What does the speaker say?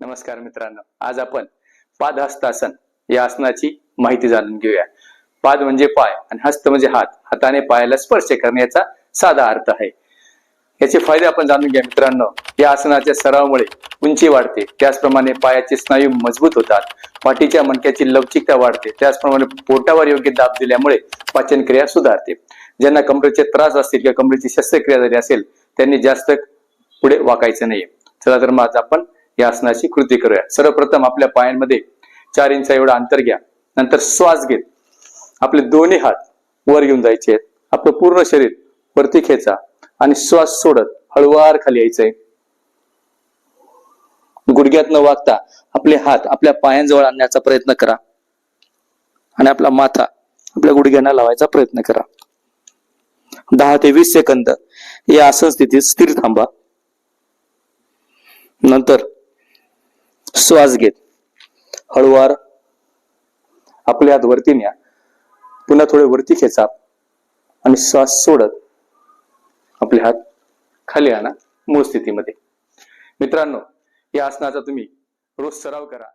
नमस्कार मित्रांनो. आज आपण पाद हस्तासन या आसनाची माहिती जाणून घेऊया. पाद म्हणजे पाय आणि हस्त म्हणजे हात. हाताने पायाला स्पर्श करण्याचा साधा अर्थ आहे. याचे फायदे आपण जाणून घ्या मित्रांनो. या आसनाच्या सरावामुळे उंची वाढते. त्याचप्रमाणे पायाचे स्नायू मजबूत होतात. पाठीच्या मणक्याची लवचिकता वाढते. त्याचप्रमाणे पोटावर योग्य दाब दिल्यामुळे पाचन क्रिया सुधारते. ज्यांना कमरेचे त्रास असतील किंवा कमरेची शस्त्रक्रिया झाली असेल त्यांनी जास्त पुढे वाकायचं नाहीये. चला तर मग आज आपण या आसनाची कृती करूया. सर्वप्रथम आपल्या पायांमध्ये चार इंच एवढा अंतर घ्या. नंतर श्वास घेत आपले दोन्ही हात वर घेऊन जायचे आहेत. आपलं पूर्ण शरीर वरती खेचा आणि श्वास सोडत हळुवार खाली यायचंय. गुडघ्यात न वागता आपले हात आपल्या पायांजवळ आणण्याचा प्रयत्न करा. आणि आपला माथा आपल्या गुडघ्यांना लावायचा प्रयत्न करा. दहा ते वीस सेकंद या आसन स्थितीत स्थिर थांबा. नंतर श्वास घेत. हळुवार आपले हात वरती न्या. पुन्हा थोडे वरती खेचा आणि श्वास सोडत आपले हात खाली आणा. मूळ स्थितीमध्ये. मित्रांनो या आसनाचा तुम्ही रोज सराव करा.